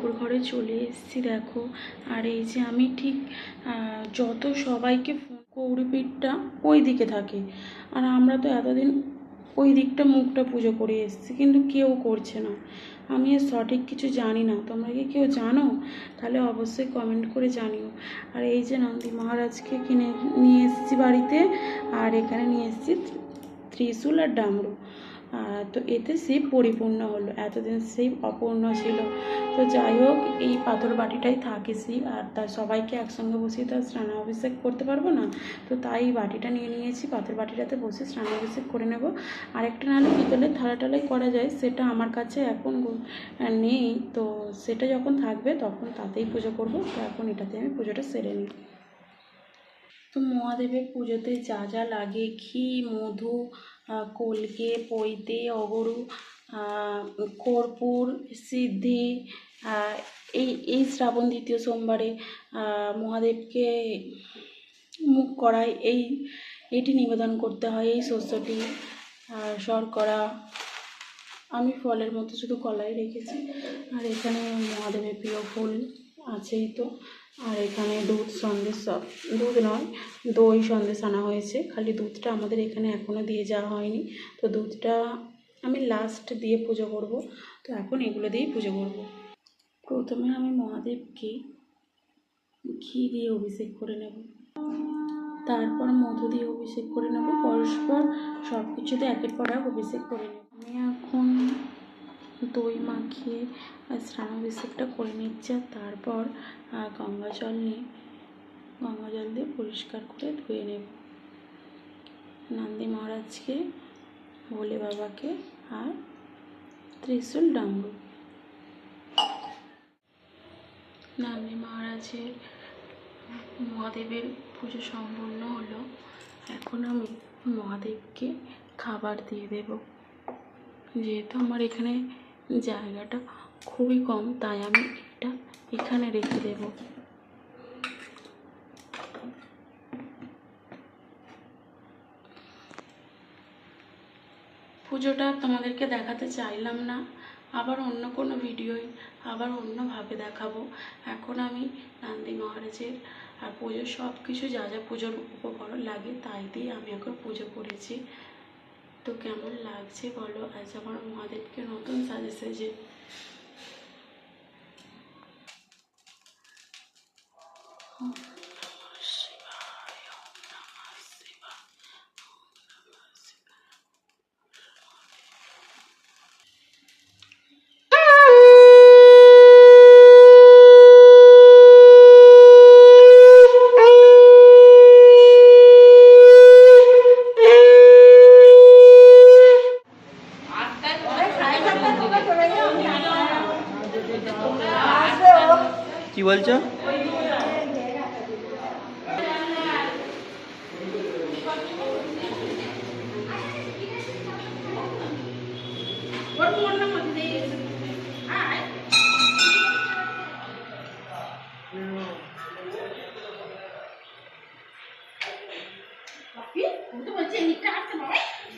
ঠাকুর ঘরে চলে এসেছি, দেখো। আর এই যে আমি ঠিক যত সবাইকে ফোন কৌড়িপিঠটা ওই দিকে থাকে। আর আমরা তো এতদিন ওই দিকটা মুখটা পুজো করে এসেছি, কিন্তু কেউ করছে না। আমি এর সঠিক কিছু জানি না। তোমরা কি কেউ জানো? তাহলে অবশ্যই কমেন্ট করে জানিও। আর এই যে নন্দী মহারাজকে কিনে নিয়ে এসেছি বাড়িতে, আর এখানে নিয়ে এসেছি ত্রিশূল আর ডামরু। তো এতে শিব পরিপূর্ণ হলো। এতদিন শিব অপূর্ণ ছিল। তো যাই হোক, এই পাথর বাটিটাই থাকে শিব আর তার সবাইকে একসঙ্গে বসিয়ে তো আর স্নানাভিষেক করতে পারব না। তো তাই বাটিটা নিয়ে নিয়েছি। পাথর বাটিটাতে বসে স্নানাভিষেক করে নেব। আরেকটা নাহলে পিতলের থালা টালাই করা যায়, সেটা আমার কাছে এখন নেই। তো সেটা যখন থাকবে, তখন তাতেই পুজো করব। তো এখন এটাতে আমি পুজোটা সেরে নিই। তো মহাদেবের পুজোতে যা যা লাগে, ঘি, মধু কলকে, পৈতে, অগরু কর্পূর, সিদ্ধি এই এই শ্রাবণ দ্বিতীয় সোমবারে মহাদেবকে মুখ করায় এই, এটি নিবেদন করতে হয়, এই শস্যটি শর্করা। আমি ফলের মতো শুধু কলাই রেখেছি, আর এখানে মহাদেবের প্রিয় ফুল আছেই তো। আর এখানে দুধ সন্দেশ সব, দুধ নয়, দই সন্দেশ আনা হয়েছে। খালি দুধটা আমাদের এখানে এখনও দিয়ে যাওয়া হয়নি। তো দুধটা আমি লাস্ট দিয়ে পুজো করব। তো এখন এগুলো দিয়েই পুজো করব। প্রথমে আমি মহাদেবকে ঘি দিয়ে অভিষেক করে নেব। তারপর মধু দিয়ে অভিষেক করে নেব। পরস্পর সব কিছুতে একের পর এক অভিষেক করে নেব। আমি এখন দই মাখিয়ে আর স্নানাভিষেকটা করে নিচ্ছে তারপর গঙ্গা জল নিয়ে, গঙ্গা জল দিয়ে পরিষ্কার করে ধুয়ে নেব। নন্দী মহারাজকে, ভোলে বাবাকে আর ত্রিশূল ডামরু নন্দী মহারাজের মহাদেবের পুজো সম্পূর্ণ হলো। এখন আমি মহাদেবকে খাবার দিয়ে দেব। যেহেতু আমার এখানে জায়গাটা খুবই কম, তাই আমি এটা এখানে রেখে দেব। পুজোটা তোমাদেরকে দেখাতে চাইলাম না, আবার অন্য কোনো ভিডিওই আবার অন্যভাবে দেখাবো। এখন আমি নন্দী মহারাজের আর পুজোর সব কিছু যা যা পুজোর উপকরণ লাগে তাই দিয়ে আমি এখন পুজো করেছি। তো কেমন লাগছে বলো? আজ আমার মহাদেবকে নতুন সাজে সেজে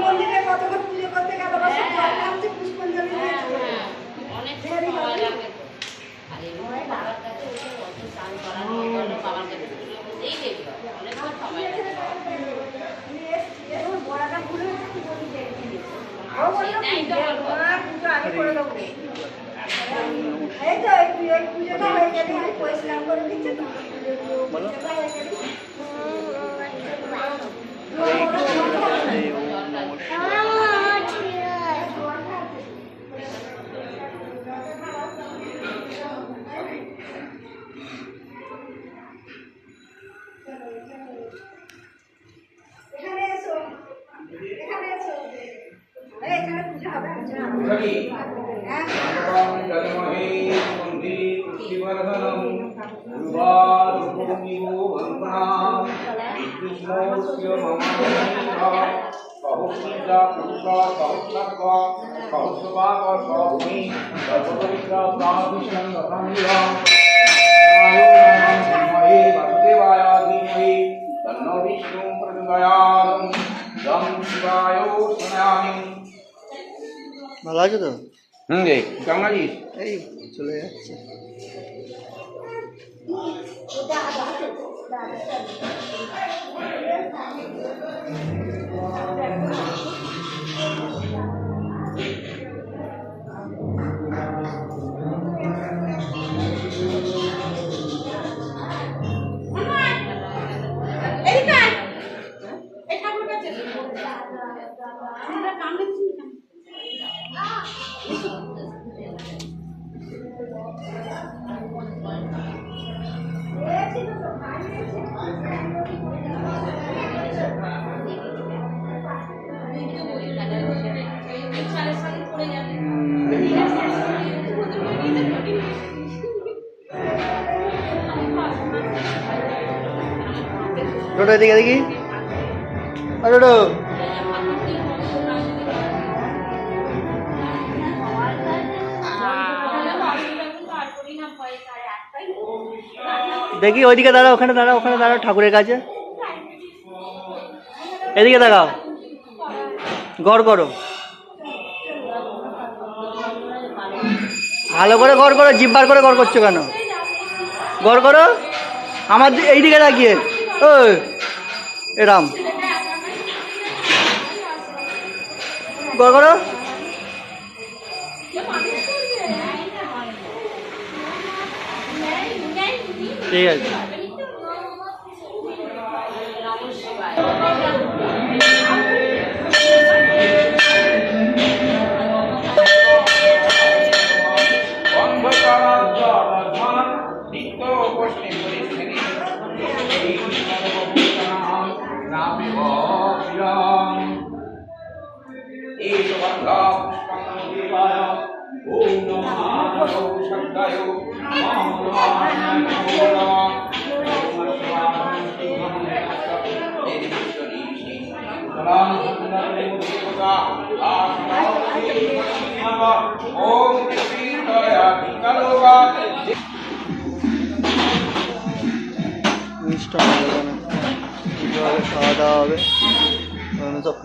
মন্দিরে কতক্ষণ ভালো আছে তো? হুম রে কেমন আছিস? এই চলে যাচ্ছে। টোটো এদিকে দেখি। ও দেখি, ওইদিকে দাঁড়াও, ওখানে দাঁড়াও ওখানে দাঁড়াও, ঠাকুরের কাছে। এদিকে দেখাও গড় করো। ভালো করে গড় করো, জিব্বার করে গড় করছ কেন? গড় করো। আমার এইদিকে তাকিয়ে। এরাম ঠিক আছে। খাওয়া দাওয়া হবে সব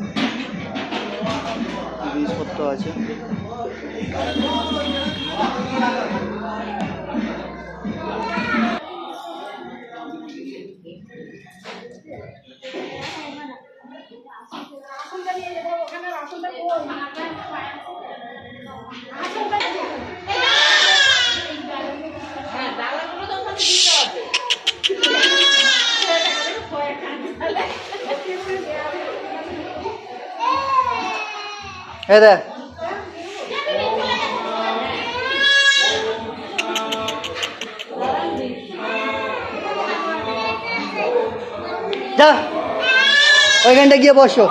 জিনিসপত্র আছে। হ্যাঁ দেখ। যা ওইখানটা গিয়ে বসো।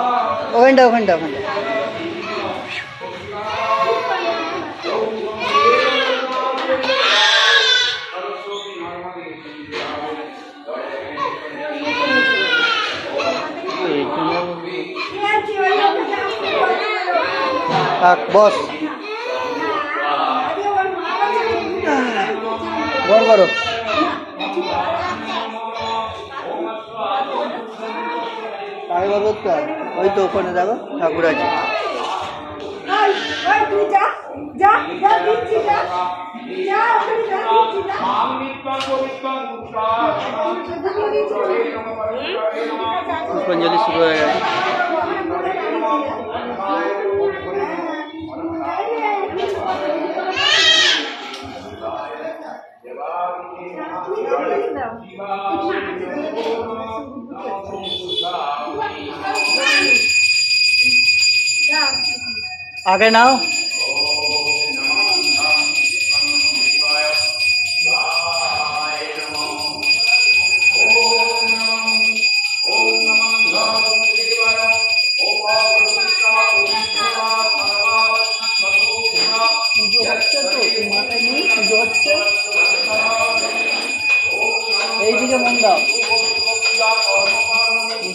ওখানটা ওখানটা ওখানটা বস। গড় করো কাকে গড় করতে ওই তো ওখানে দেখো ঠাকুর আছে। তুই। পুষ্পাঞ্জলি শুরু হয়ে গেছে। আগে নাও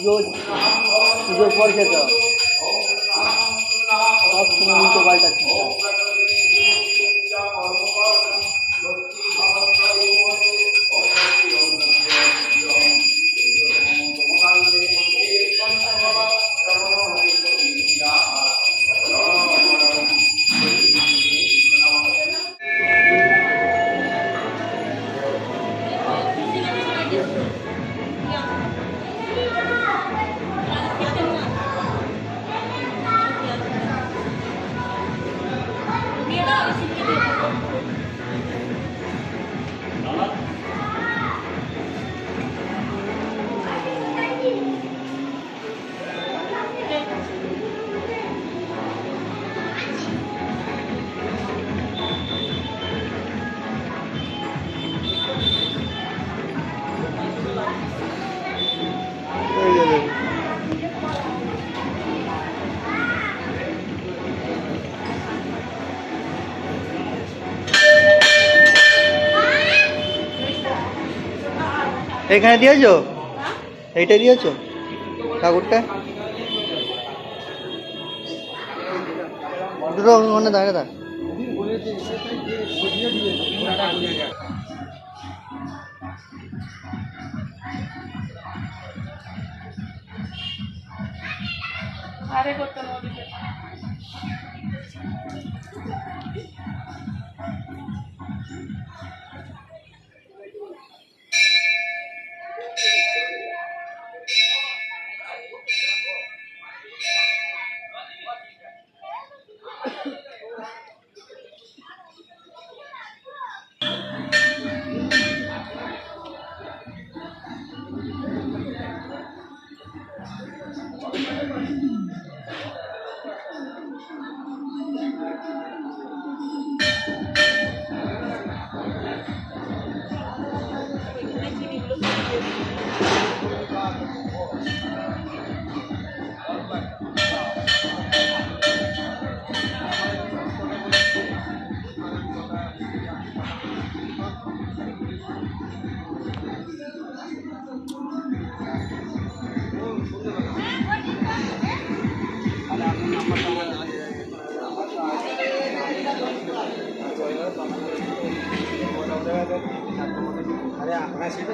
পুজো পুজোর পর খেতে হবে। সব এখানে দিয়েছ? এইটা দিয়েছ? ঠাকুরটা? দুটো ওখানে দাঁড়িয়ে থাক আরে করতে আরে সেটা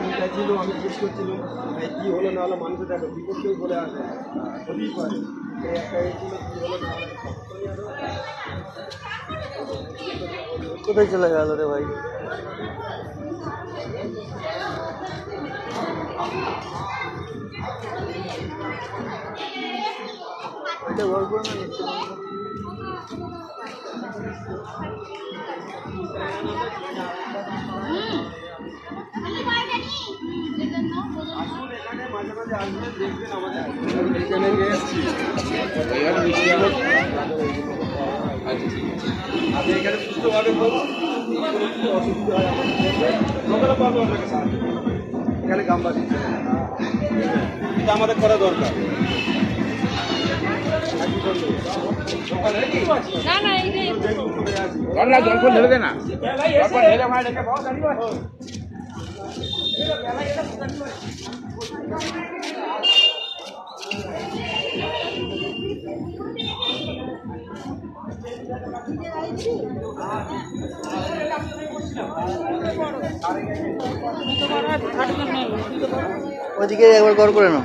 চিন্তা ছিল। আমি জিজ্ঞেস করছিলাম কি হলো? না হলো মানুষ দেখো কেউ বলে আসে হতেই পারে। একটা কি হলো? না কোথায় চলে গেল রে ভাই? এটা গল্প না এখানে মাঝে মাঝে আসলে দেখবেন আমাদের এখানে এসেছি এখানে মিষ্টি আলো আপনি এখানে সুস্থভাবে বলুন অসুবিধা হয় আমাদের পাবো আপনাকে সাহায্য এখানে গাম্বা দিচ্ছে এটা আমাদের করা দরকার জল জল করে ঢেলে দে না জল করে ঢেলে রেখে ওইদিকে একবার গড় করে নাও।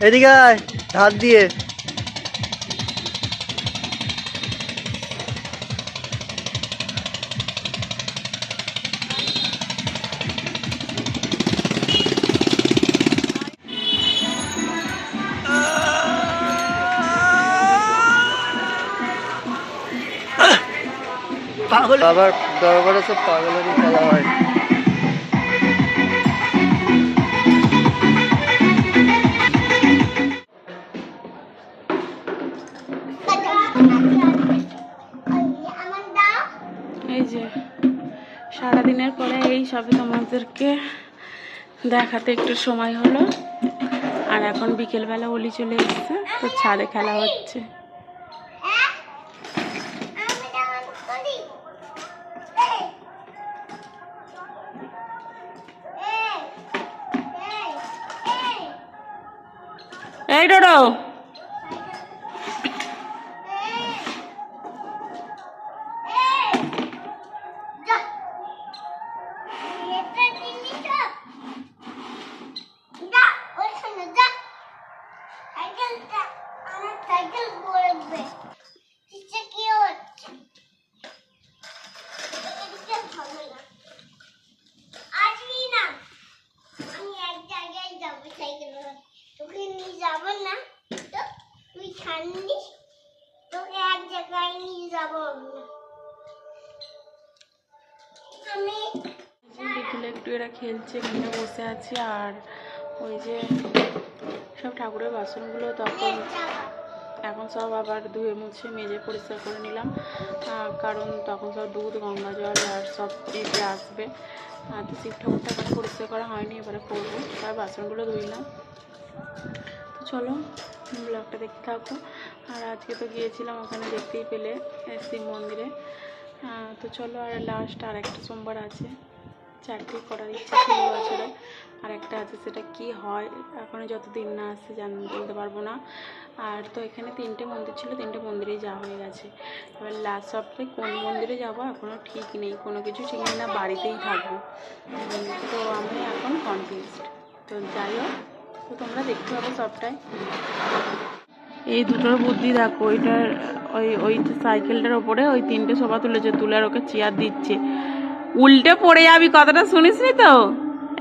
এদিকে আয় ধার দিয়ে। পাগল। আবার দরবারে সব পাগলেরই খেলা হয়। পরে এই সবে তোমাদেরকে। দেখাতে একটু সময় হলো। আর এখন বিকেলবেলা অলি চলে এসছে, তো ছাদে খেলা হচ্ছে। এই, ডোডো। এরা খেলছে এখানে বসে আছে, আর ওই যে সব ঠাকুরের বাসনগুলো তখন এখন সব আবার ধুয়ে মুছে মেজে পরিষ্কার করে নিলাম। কারণ তখন সব দুধ, গঙ্গা জল আর সব দিতে আসবে। আর তো শিব ঠাকুরটা এখানে পরিষ্কার করা হয়নি, এবারে করব। তার বাসনগুলো ধুইলাম তো চলো, ব্লগটা দেখতে থাকো। আর আজকে তো গিয়েছিলাম ওখানে দেখতেই পেলে শিব মন্দিরে। তো চলো, আর লাস্ট আর একটা সোমবার আছে। চারটি করার ইচ্ছা ছিল বছরে আর একটা আছে সেটা কি হয়, এখনও যতদিন না আসছে জান, বলতে পারব না। আর তো এখানে তিনটে মন্দির ছিল, তিনটে মন্দিরেই যাওয়া হয়ে গেছে। এবার লাস্ট সপ্তাহে কোন মন্দিরে যাব এখনও ঠিক নেই, কোনো কিছু ঠিক নেই, না বাড়িতেই থাকব। তো আমি এখন কনফিউজড তো যাই হোক, তো তোমরা দেখতে পাবো সবটাই। এই দুটোর বুদ্ধি দেখো ওইটার ওই ওই সাইকেলটার ওপরে ওই তিনটে সোফা তুলেছে, তুলে আর ওকে চেয়ার দিচ্ছে। উল্টে পড়ে যাবি কথাটা শুনিসনি তো?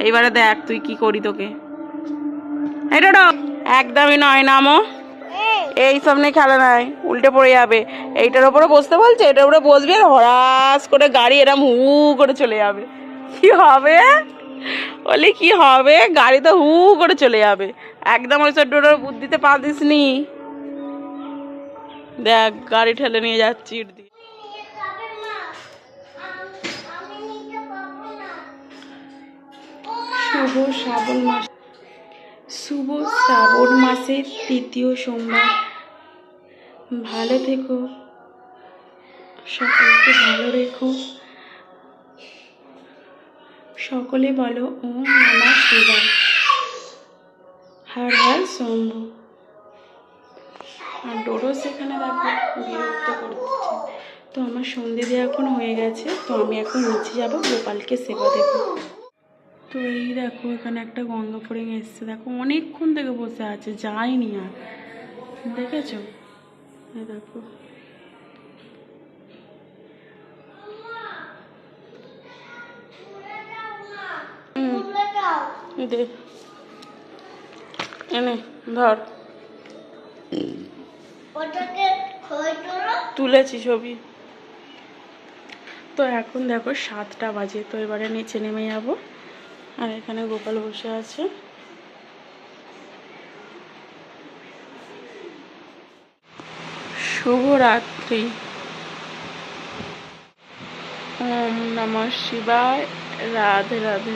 এইবারে দেখ তুই কি করি তোকে। এটা একদমই নয় নামো এই। সব নিয়ে খেলা নাই উল্টে পড়ে যাবে। এইটার ওপরে বসতে বলছে এটার উপরে বসবি আর হরাস করে গাড়ি এরম হু করে চলে যাবে। কি হবে? বলি কি হবে? গাড়ি তো হু করে চলে যাবে। একদম ওই সব ডোডোর বুদ্ধিতে পা দিসনি। দেখ গাড়ি ঠেলে নিয়ে যাচ্ছি শুভ শ্রাবণ মাস। শুভ শ্রাবণ মাসের তৃতীয় সোমবার। ভালো থেকো। সকলকে ভালো রেখো। সকলে বলো, ওম নমঃ শিবায়। হর হর শম্ভু। আর ডোরো সেখানে দেখো, বিরক্ত করছে তো আমার সন্ধে দেওয়া এখন হয়ে গেছে। তো আমি এখন নিচে যাব, গোপালকে সেবা দেবো। তো এই দেখো, এখানে একটা গন্ধ পড়ে এসছে। দেখো, অনেকক্ষণ থেকে বসে আছে, যায়নি আর। দেখেছ? দেখো। এনে, ধর। তুলেছি ছবি। তো এখন দেখো, সাতটা বাজে। তো এবারে নিচে নেমে যাব। আর এখানে গোপাল বসে আছে। শুভরাত্রি। ওম নমঃ শিবায়। রাধে রাধে।